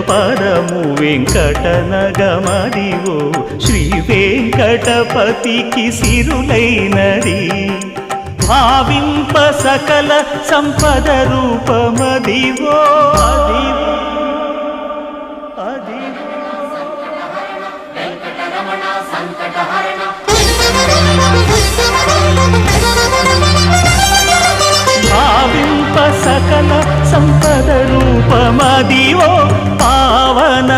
పదము వెంకటనగమదివో శ్రీ వెంకటపతికి సిరులైనది. భావింప సకల సంపద రూపమదివో. అదివో. అదివో భావింప సకల సంపద రూపమదివో